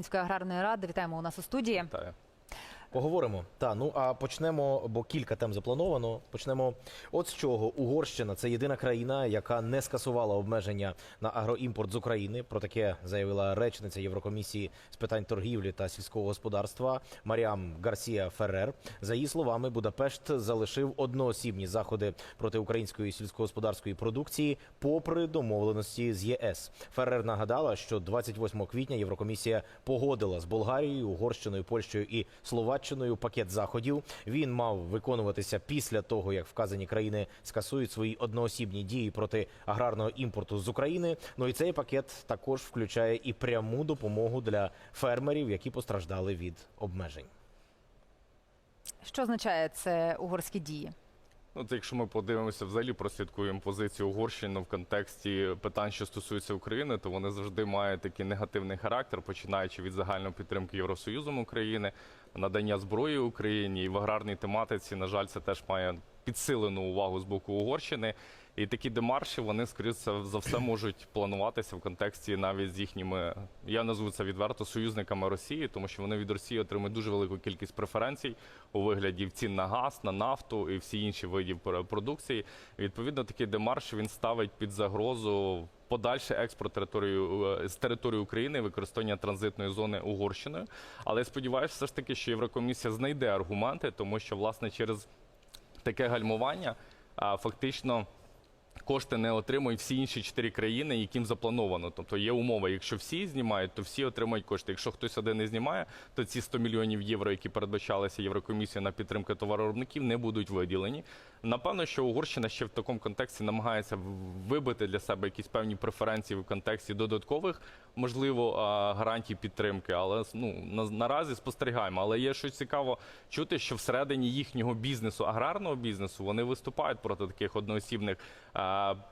Української аграрної ради. Вітаємо у нас у студії. Вітаю. Поговоримо. Та ну а почнемо, бо кілька тем заплановано. Почнемо от з чого. Угорщина це єдина країна, яка не скасувала обмеження на агроімпорт з України. Про таке заявила речниця Єврокомісії з питань торгівлі та сільського господарства Маріам Гарсія Феррер. За її словами, Будапешт залишив одноосібні заходи проти української сільськогосподарської продукції, попри домовленості з ЄС. Феррер нагадала, що 28 квітня Єврокомісія погодила з Болгарією, Угорщиною, Польщею і Словаччиною пакет заходів. Він мав виконуватися після того, як вказані країни скасують свої одноосібні дії проти аграрного імпорту з України. Ну і цей пакет також включає і пряму допомогу для фермерів, які постраждали від обмежень. Що означає це угорські дії? Ну, це якщо ми подивимося, взагалі прослідкуємо позицію Угорщини в контексті питань, що стосуються України, то вони завжди мають такий негативний характер, починаючи від загальної підтримки Євросоюзом України, надання зброї Україні і в аграрній тематиці, на жаль, це теж має підсилену увагу з боку Угорщини. І такі демарші вони скоріше за все можуть плануватися в контексті навіть з їхніми, я назву це відверто, союзниками Росії, тому що вони від Росії отримують дуже велику кількість преференцій у вигляді цін на газ, на нафту і всі інші види продукції. Відповідно, такий демарш він ставить під загрозу. Подальший експорт територію е, з території України, використання транзитної зони Угорщиною. Але я сподіваюся, все ж таки, що Єврокомісія знайде аргументи, тому що власне через таке гальмування фактично. Кошти не отримують всі інші чотири країни, яким заплановано. Тобто є умова, якщо всі знімають, то всі отримають кошти. Якщо хтось один не знімає, то ці 100 мільйонів євро, які передбачалися Єврокомісією на підтримку товаровиробників, не будуть виділені. Напевно, що Угорщина ще в такому контексті намагається вибити для себе якісь певні преференції в контексті додаткових, можливо, гарантій підтримки. Але ну на, наразі спостерігаємо. Але є щось цікаво чути, що всередині їхнього бізнесу, аграрного бізнесу, вони виступають проти таких одноосібних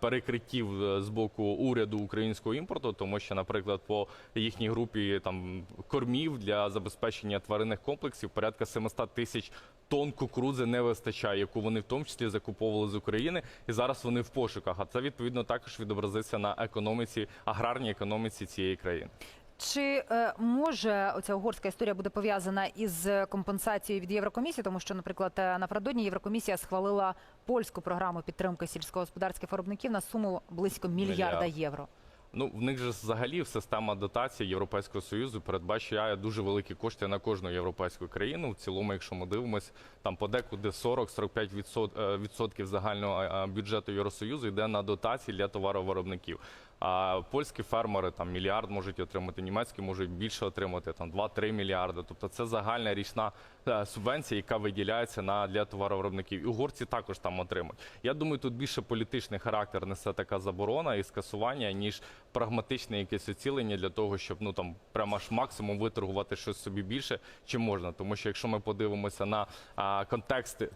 перекриттів е, з боку уряду українського імпорту, тому що, наприклад, по їхній групі там кормів для забезпечення тваринних комплексів порядка 700 тисяч тонн кукурудзи не вистачає, яку вони в тому числі закуповували з України, і зараз вони в пошуках. А це відповідно також відобразиться на економіці, аграрній економіці цієї країни. Чи е, може оця угорська історія буде пов'язана із компенсацією від Єврокомісії? Тому що, наприклад, е, напередодні Єврокомісія схвалила польську програму підтримки сільськогосподарських виробників на суму близько мільярда євро. Ну, в них же взагалі система дотації Європейського Союзу передбачає дуже великі кошти на кожну європейську країну. В цілому, якщо ми дивимося, там подекуди 40-45% е, загального е, бюджету Євросоюзу йде на дотації для товаровиробників. А польські фермери там мільярд можуть отримати, німецькі можуть більше отримати там 2-3 мільярди. Тобто це загальна річна е, субвенція, яка виділяється на для товаровиробників. І угорці також там отримують. Я думаю, тут більше політичний характер несе така заборона і скасування, ніж прагматичне якесь оцілення для того, щоб ну там прямо аж максимум виторгувати щось собі більше, чим можна. Тому що якщо ми подивимося на а, контексти.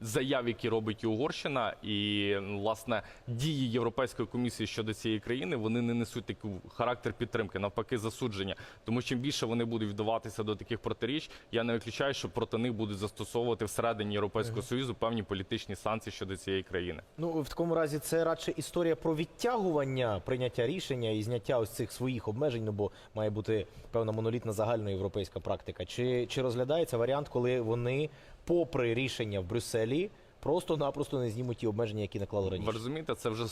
Заяв, які робить і Угорщина, і власне дії Європейської комісії щодо цієї країни, вони не несуть такий характер підтримки, навпаки, засудження. Тому чим більше вони будуть вдаватися до таких протиріч, я не виключаю, що проти них будуть застосовувати всередині Європейського союзу певні політичні санкції щодо цієї країни. Ну в такому разі це радше історія про відтягування прийняття рішення і зняття ось цих своїх обмежень. Ну бо має бути певна монолітна загальноєвропейська практика. Чи, чи розглядається варіант, коли вони, попри рішення в Брюсселі, просто-напросто не знімуть ті обмеження, які наклали Ви раніше? розумієте, це вже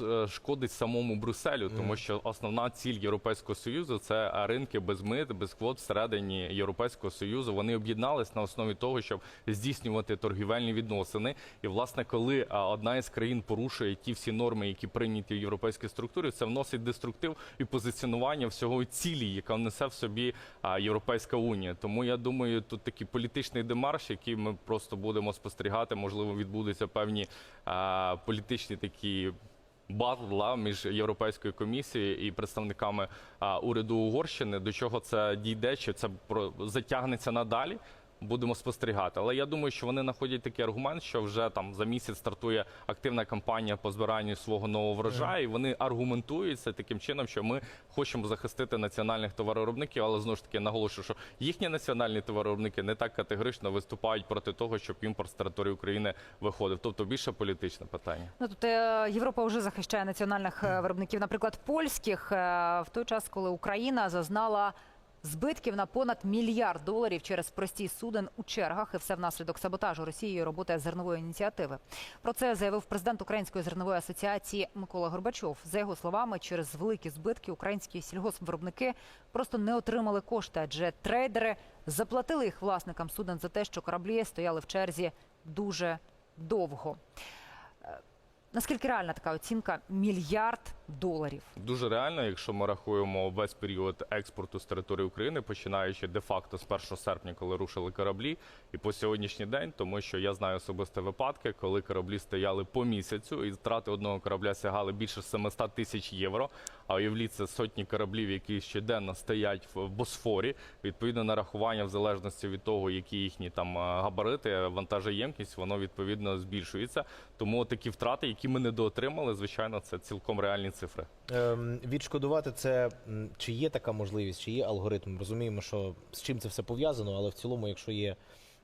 е, шкодить самому Брюсселю, тому що основна ціль Європейського союзу це ринки без мит, без квот всередині Європейського союзу. Вони об'єднались на основі того, щоб здійснювати торгівельні відносини. І власне, коли одна із країн порушує ті всі норми, які прийняті в європейській структурі, це вносить деструктив і позиціонування всього цілі, яка несе в собі Європейська унія. Тому я думаю, тут такий політичний демарш, який ми просто будемо спостерігати. Можливо, відбудуться певні а, політичні такі. Батла між європейською комісією і представниками а, уряду Угорщини. До чого це дійде? Чи це про затягнеться надалі? Будемо спостерігати. Але я думаю, що вони знаходять такий аргумент, що вже там за місяць стартує активна кампанія по збиранню свого нового врожаю. І вони аргументуються таким чином, що ми хочемо захистити національних товаровиробників, але знову ж таки наголошую, що їхні національні товаровиробники не так категорично виступають проти того, щоб імпорт з території України виходив. Тобто більше політичне питання. Ну тут е, Європа вже захищає національних е, виробників, наприклад, польських, е, в той час, коли Україна зазнала збитків на понад мільярд доларів через простій суден у чергах, і все внаслідок саботажу Росією роботи зернової ініціативи. Про це заявив президент Української зернової асоціації Микола Горбачов. За його словами, через великі збитки українські сільгоспвиробники просто не отримали кошти, адже трейдери заплатили їх власникам суден за те, що кораблі стояли в черзі дуже довго. Е, Наскільки реальна така оцінка? Мільярд доларів. Дуже реально, якщо ми рахуємо весь період експорту з території України, починаючи де-факто з 1 серпня, коли рушили кораблі, і по сьогоднішній день, тому що я знаю особисті випадки, коли кораблі стояли по місяцю, і втрати одного корабля сягали більше 700 тисяч євро. А уявліть, це сотні кораблів, які щоденно стоять в Босфорі. Відповідно, нарахування в залежності від того, які їхні там е, габарити, вантажоємкість, воно відповідно збільшується. Тому такі втрати, які ми недоотримали, звичайно, це цілком реальні цифри. Ем, відшкодувати це чи є така можливість, чи є алгоритм? Розуміємо, що з чим це все пов'язано, але в цілому, якщо є,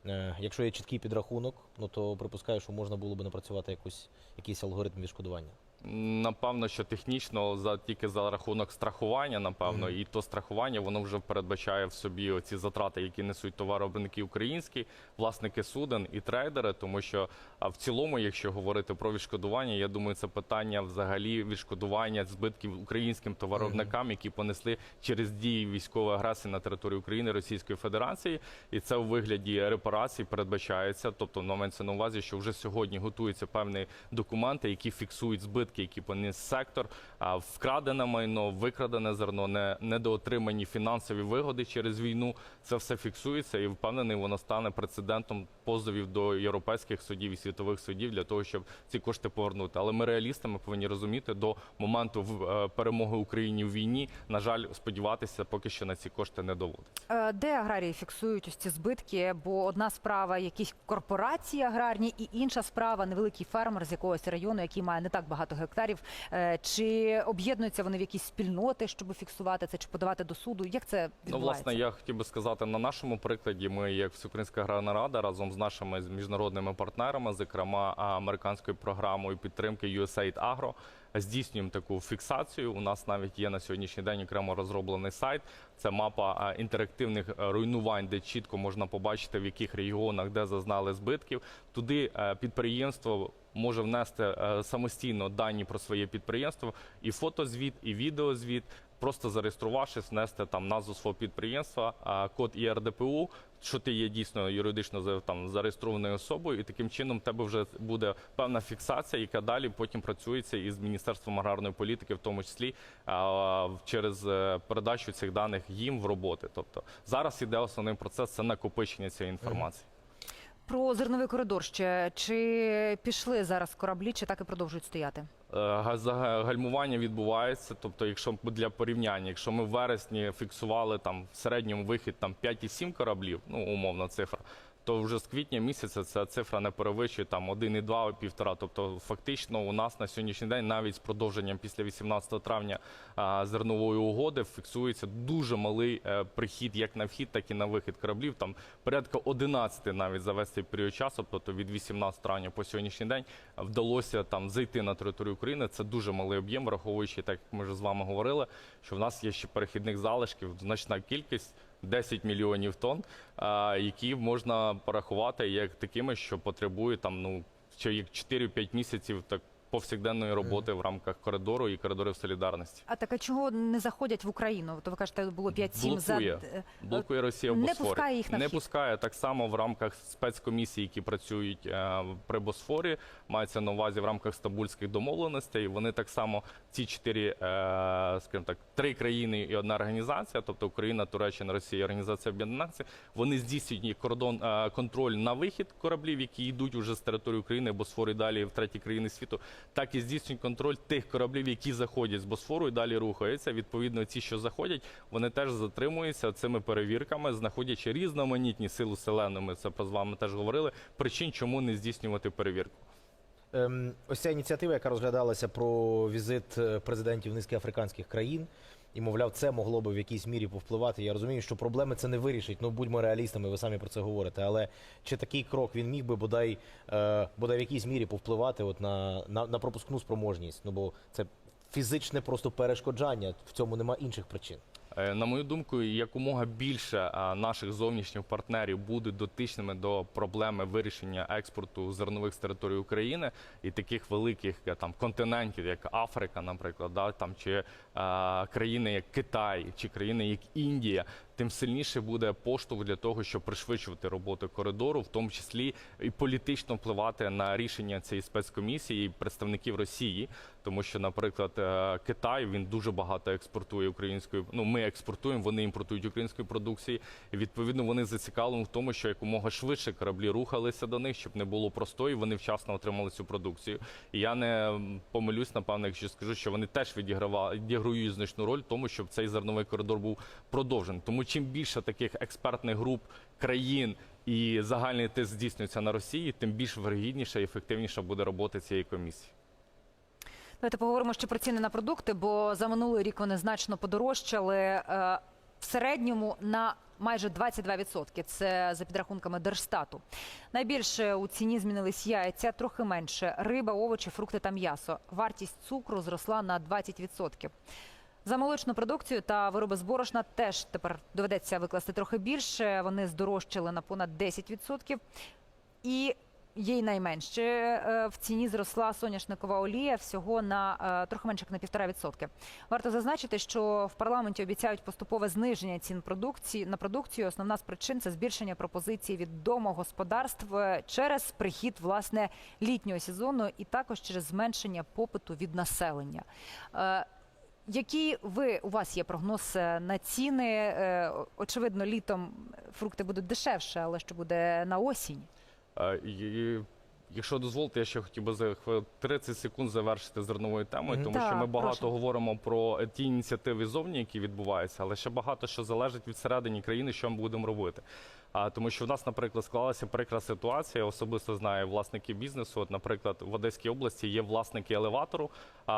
е, якщо є чіткий підрахунок, ну то припускаю, що можна було би напрацювати якусь, якийсь алгоритм відшкодування. Напевно, що технічно за тільки за рахунок страхування, напевно, і то страхування воно вже передбачає в собі оці затрати, які несуть товаровиробники українські, власники суден і трейдери. Тому що в цілому, якщо говорити про відшкодування, я думаю, це питання взагалі відшкодування збитків українським товаровиробникам, які понесли через дії військової агресії на території України Російської Федерації, і це у вигляді репарацій передбачається. Тобто, на мається на увазі, що вже сьогодні готуються певні документи, які фіксують збитки, які поніс сектор, вкрадене майно, викрадене зерно, не недоотримані фінансові вигоди через війну. Це все фіксується, і впевнений, воно стане прецедентом позовів до європейських судів і світових судів для того, щоб ці кошти повернути. Але ми реалістами повинні розуміти до моменту е, перемоги Україні в війні. На жаль, сподіватися, поки що на ці кошти не доводиться. Е, Де аграрії фіксують ось ці збитки? Бо одна справа якісь корпорації аграрні, і інша справа невеликий фермер з якогось району, який має не так багато гектарів. Е, Чи об'єднуються вони в якісь спільноти, щоб фіксувати це, чи подавати до суду? Як це Ну, власне, я хотів би сказати на нашому прикладі. Ми, як Всеукраїнська аграрна рада, разом з нашими міжнародними партнерами, зокрема американською програмою підтримки USAID Agro, здійснюємо таку фіксацію. У нас навіть є на сьогоднішній день окремо розроблений сайт. Це мапа інтерактивних е, руйнувань, де чітко можна побачити, в яких регіонах де зазнали збитків. Туди е, підприємство може внести е, самостійно дані про своє підприємство, і фотозвіт, і відеозвіт. Просто зареєструвавшись, внести там назву свого підприємства, код ІРДПУ, що ти є дійсно юридично там зареєстрованою особою, і таким чином в тебе вже буде певна фіксація, яка далі потім працюється із міністерством аграрної політики, в тому числі через е, передачу цих даних їм в роботи. Тобто зараз іде основний процес це накопичення цієї інформації. Про зерновий коридор ще чи пішли зараз кораблі, чи так і продовжують стояти? Е, Гальмування відбувається. Тобто, якщо для порівняння, якщо ми в вересні фіксували там в середньому вихід там 5,7 кораблів, ну умовна цифра. То вже з квітня місяця ця цифра не перевищує там 1,2, 1,5. Тобто, фактично, у нас на сьогоднішній день, навіть з продовженням після 18 травня зернової угоди, фіксується дуже малий е, прихід як на вхід, так і на вихід кораблів. Там порядка 11 навіть за весь цей період часу, тобто від 18 травня по сьогоднішній день, вдалося там зайти на територію України. Це дуже малий об'єм, враховуючи, так як ми вже з вами говорили, що в нас є ще перехідних залишків, значна кількість. 10 мільйонів тонн, які можна порахувати як такими, що потребують там ну Що як 4-5 місяців так повсякденної роботи в рамках коридору і коридорів солідарності. А так а чого не заходять в Україну? То ви кажете, було 5-7 за Блокує. Блокує Росія в не пускає їх на не вхід. пускає так само в рамках спецкомісій, які працюють е, при Босфорі. Мається на увазі в рамках стамбульських домовленостей. Вони так само ці чотири, е, скажімо так, три країни і одна організація, тобто Україна, Туреччина, Росія, Організація Об'єднаних Націй, вони здійснюють кордон е, контроль на вихід кораблів, які йдуть уже з території України, Босфору і далі в треті країни світу, так і здійснюють контроль тих кораблів, які заходять з Босфору і далі рухаються. Відповідно, ці, що заходять, вони теж затримуються цими перевірками, знаходячи різноманітні сили селени. Ми це з вами теж говорили. Причин, чому не здійснювати перевірку. Ем, ось ця ініціатива, яка розглядалася про візит е, президентів низки африканських країн, і мовляв, це могло би в якійсь мірі повпливати. Я розумію, що проблеми це не вирішить. Ну будьмо реалістами, ви самі про це говорите. Але чи такий крок він міг би бодай, е, бодай в якійсь мірі повпливати от на, на, на пропускну спроможність? Ну бо це фізичне просто перешкоджання. В цьому нема інших причин. Е, На мою думку, якомога більше е, наших зовнішніх партнерів будуть дотичними до проблеми вирішення експорту зернових з території України і таких великих е, там континентів, як Африка, наприклад, да, там чи е, країни як Китай, чи країни як Індія. Тим сильніше буде поштовх для того, щоб пришвидшувати роботу коридору, в тому числі і політично впливати на рішення цієї спецкомісії і представників Росії, тому що, наприклад, е, Китай він дуже багато експортує української. Ну ми експортуємо, вони імпортують української продукції. І відповідно вони зацікавлені в тому, що якомога швидше кораблі рухалися до них, щоб не було простої. Вони вчасно отримали цю продукцію. І я не помилюсь, напевно, якщо скажу, що вони теж відігравали відіграють значну роль в тому, щоб цей зерновий коридор був продовжений. Тому чим більше таких експертних груп країн і загальний тиск здійснюється на Росії, тим більш вирогідніша і ефективніша буде робота цієї комісії. Давайте поговоримо ще про ціни на продукти, бо за минулий рік вони значно подорожчали е, в середньому на майже 22%. Це за підрахунками Держстату. Найбільше у ціні змінились яйця, трохи менше риба, овочі, фрукти та м'ясо. Вартість цукру зросла на 20%. За молочну продукцію та вироби з борошна теж тепер доведеться викласти трохи більше. Вони здорожчали на понад 10%. І є й найменше. Е, В ціні зросла соняшникова олія всього на е, трохи менше як на півтора відсотки. Варто зазначити, що в парламенті обіцяють поступове зниження цін продукції на продукцію. Основна з причин це збільшення пропозицій від домогосподарств е, через прихід власне літнього сезону і також через зменшення попиту від населення. Які ви у вас є прогноз е, на ціни? Е, Очевидно, літом фрукти будуть дешевше, але що буде на осінь? І- Якщо дозволите, я ще хотів би за хвил- 30 секунд завершити зерновою темою, тому що ми багато прошу. говоримо про е, ті ініціативи зовні, які відбуваються, але ще багато що залежить від середини країни, що ми будемо робити. А тому, що в нас, наприклад, склалася прикра ситуація. Я особисто знаю власників бізнесу. От, наприклад, в Одеській області є власники елеватору а,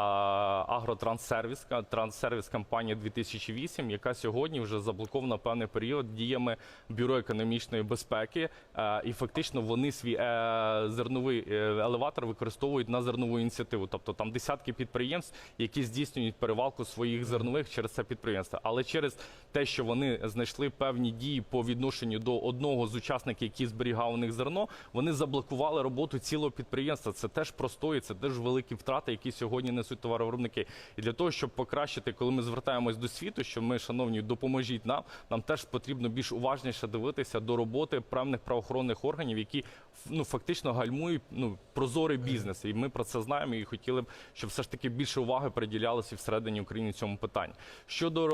Агротранссервіс, транссервіс компанія 2008, яка сьогодні вже заблокована певний період діями бюро економічної безпеки. Е, і фактично вони свій е, зерновий е, елеватор використовують на зернову ініціативу. Тобто там десятки підприємств, які здійснюють перевалку своїх зернових через це підприємство. Але через те, що вони знайшли певні дії по відношенню до одного з учасників, який зберігав у них зерно, вони заблокували роботу цілого підприємства. Це теж простої, це теж великі втрати, які сьогодні несуть товаровиробники. І для того, щоб покращити, коли ми звертаємось до світу, що ми, шановні, допоможіть нам, нам теж потрібно більш уважніше дивитися до роботи певних правоохоронних органів, які ну фактично гальмують ну прозорий бізнес. І ми про це знаємо і хотіли б, щоб все ж таки більше уваги приділялося всередині України цьому питанню. Щодо